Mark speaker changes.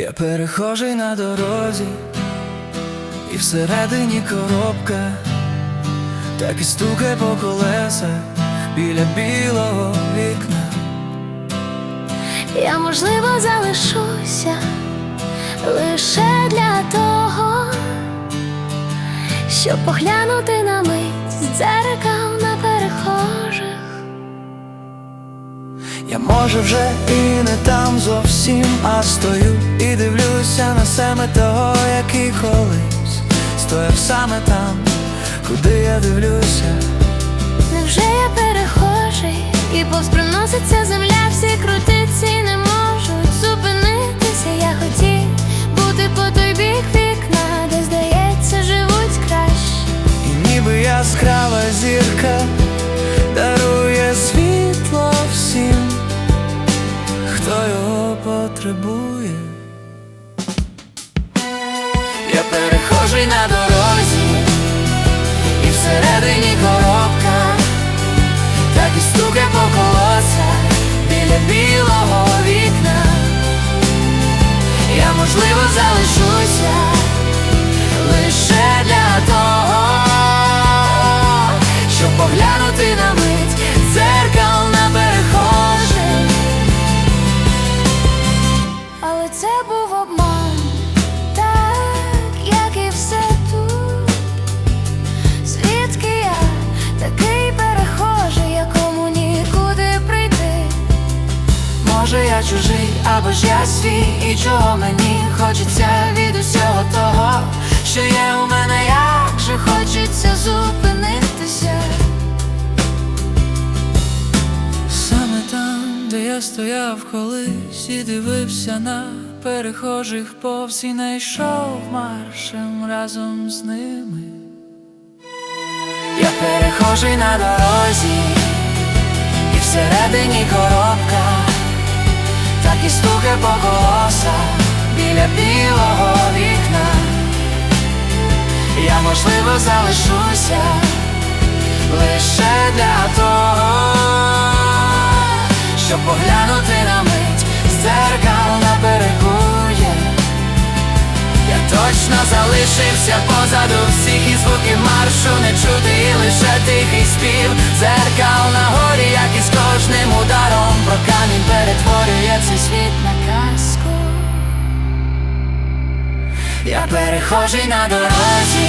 Speaker 1: Я перехожий на дорозі, і всередині коробка, так і стукає по колесах біля білого вікна.
Speaker 2: Я, можливо, залишуся лише для того, щоб поглянути на мить з дзеркал на перехожих.
Speaker 1: Я може вже і не там зовсім, а стою і дивлюся на себе того, який колись стояв саме там, куди я дивлюся.
Speaker 2: Невже я перехожий і повз проноситься земля, всі крутиці не можуть зупинитися. Я хотів бути по той бік вікна, де здається, живуть краще.
Speaker 1: І ніби яскрава зірка дарує світло потребує. Я перехожий на дорозі, і всередині коробка, так і стуке по колосах біля білого вікна. Я можливо залишуся
Speaker 2: я
Speaker 1: чужий, або ж я свій, і чого мені хочеться від усього того, що є у мене, як же
Speaker 2: Хочеться зупинитися.
Speaker 1: Саме там, де я стояв колись і дивився на перехожих повз і не йшов маршем разом з ними. Я перехожий на дорозі, і всередині коробка, так і стуке по колосах біля білого вікна. Я можливо залишуся лише для того, щоб поглянути на мить з дзеркал на берегу. Я точно залишився позаду всіх і звуки маршу не чути, і лише тихий Я перехожий на дорозі,